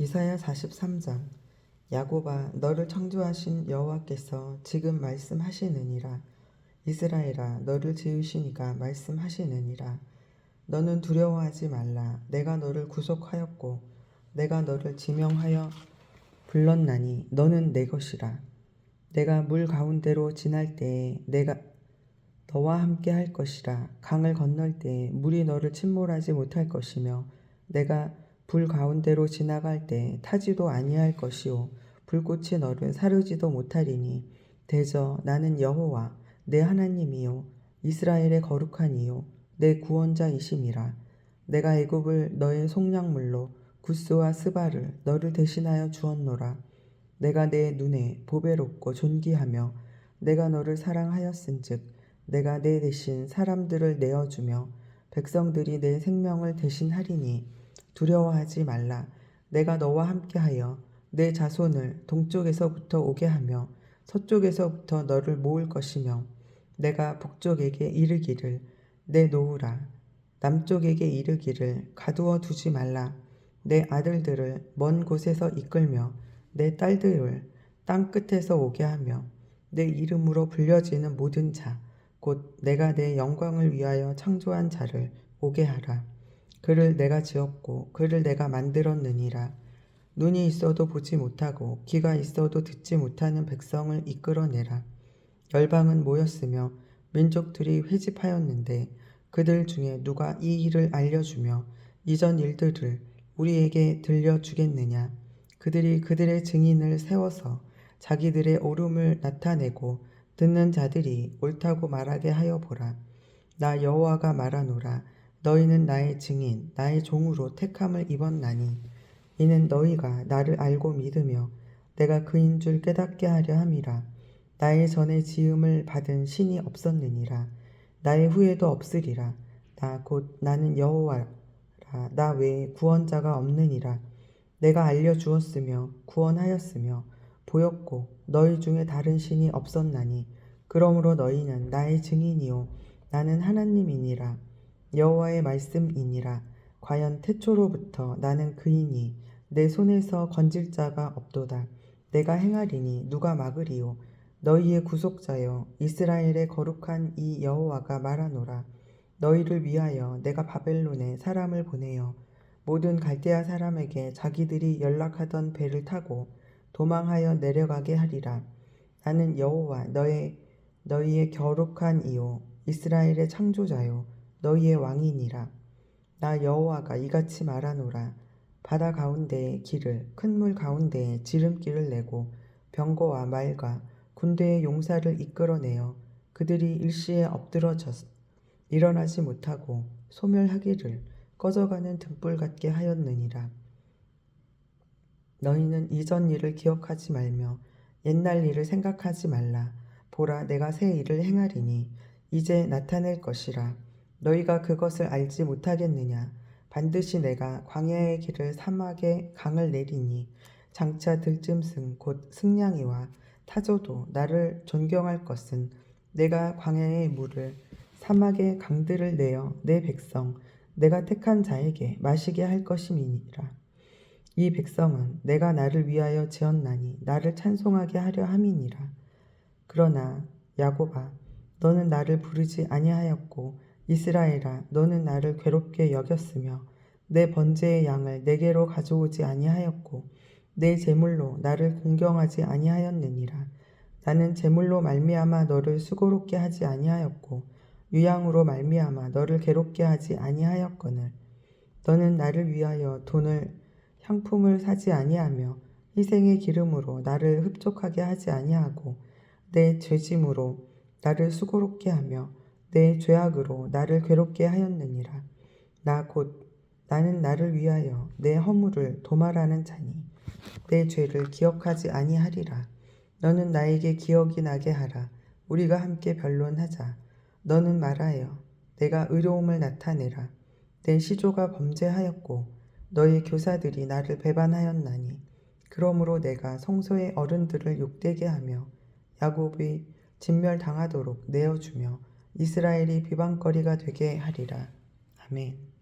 이사야 43장 야곱아 너를 창조하신 여호와께서 지금 말씀하시느니라. 이스라엘아 너를 지으시니가 말씀하시느니라. 너는 두려워하지 말라. 내가 너를 구속하였고 내가 너를 지명하여 불렀나니 너는 내 것이라. 내가 물 가운데로 지날 때에 내가 너와 함께 할 것이라. 강을 건널 때에 물이 너를 침몰하지 못할 것이며 내가 불 가운데로 지나갈 때 타지도 아니할 것이요 불꽃이 너를 사르지도 못하리니 대저 나는 여호와 내 하나님이요 이스라엘의 거룩한 이요 내 구원자이심이라. 내가 애굽을 너의 속량물로 구스와 스바를 너를 대신하여 주었노라. 내가 내 눈에 보배롭고 존귀하며 내가 너를 사랑하였은즉 내가 내 대신 사람들을 내어주며 백성들이 내 생명을 대신하리니 두려워하지 말라. 내가 너와 함께하여 내 자손을 동쪽에서부터 오게 하며 서쪽에서부터 너를 모을 것이며 내가 북쪽에게 이르기를 내 놓으라. 남쪽에게 이르기를 가두어 두지 말라. 내 아들들을 먼 곳에서 이끌며 내 딸들을 땅 끝에서 오게 하며 내 이름으로 불려지는 모든 자 곧 내가 내 영광을 위하여 창조한 자를 오게 하라 그를 내가 지었고 그를 내가 만들었느니라. 눈이 있어도 보지 못하고 귀가 있어도 듣지 못하는 백성을 이끌어내라. 열방은 모였으며 민족들이 회집하였는데 그들 중에 누가 이 일을 알려주며 이전 일들을 우리에게 들려주겠느냐? 그들이 그들의 증인을 세워서 자기들의 옳음을 나타내고 듣는 자들이 옳다고 말하게 하여 보라. 나 여호와가 말하노라 너희는 나의 증인 나의 종으로 택함을 입었나니 이는 너희가 나를 알고 믿으며 내가 그인 줄 깨닫게 하려 함이라. 나의 전에 지음을 받은 신이 없었느니라. 나의 후에도 없으리라. 나 곧 나는 여호와라. 나 외에 구원자가 없느니라. 내가 알려주었으며 구원하였으며 보였고 너희 중에 다른 신이 없었나니 그러므로 너희는 나의 증인이요. 나는 하나님이니라 여호와의 말씀이니라. 과연 태초로부터 나는 그이니 내 손에서 건질 자가 없도다. 내가 행하리니 누가 막으리요? 너희의 구속자여 이스라엘의 거룩한 이 여호와가 말하노라. 너희를 위하여 내가 바벨론에 사람을 보내어 모든 갈대아 사람에게 자기들이 연락하던 배를 타고 도망하여 내려가게 하리라. 나는 여호와 너의 너희의 거룩한 이요 이스라엘의 창조자요 너희의 왕이니라. 나 여호와가 이같이 말하노라. 바다 가운데에 길을 큰 물 가운데에 지름길을 내고 병거와 말과 군대의 용사를 이끌어내어 그들이 일시에 엎드러졌 일어나지 못하고 소멸하기를 꺼져가는 등불 같게 하였느니라. 너희는 이전 일을 기억하지 말며 옛날 일을 생각하지 말라. 보라 내가 새 일을 행하리니 이제 나타낼 것이라 너희가 그것을 알지 못하겠느냐? 반드시 내가 광야의 길을 사막에 강을 내리니 장차 들짐승 곧 승냥이와 타조도 나를 존경할 것은 내가 광야의 물을 사막의 강들을 내어 내 백성 내가 택한 자에게 마시게 할 것임이니라. 이 백성은 내가 나를 위하여 지었나니 나를 찬송하게 하려 함이니라. 그러나 야곱아 너는 나를 부르지 아니하였고 이스라엘아 너는 나를 괴롭게 여겼으며 내 번제의 양을 내게로 가져오지 아니하였고 내 제물로 나를 공경하지 아니하였느니라. 나는 제물로 말미암아 너를 수고롭게 하지 아니하였고 유양으로 말미암아 너를 괴롭게 하지 아니하였거늘. 너는 나를 위하여 돈을 향품을 사지 아니하며 희생의 기름으로 나를 흡족하게 하지 아니하고 내 죄짐으로 나를 수고롭게 하며 내 죄악으로 나를 괴롭게 하였느니라. 나 곧 나는 나를 위하여 내 허물을 도말하는 자니 내 죄를 기억하지 아니하리라. 너는 나에게 기억이 나게 하라. 우리가 함께 변론하자. 너는 말하여 내가 의로움을 나타내라. 내 시조가 범죄하였고 너의 교사들이 나를 배반하였나니 그러므로 내가 성소의 어른들을 욕되게 하며 야곱이 진멸당하도록 내어주며 이스라엘이 비방거리가 되게 하리라. 아멘.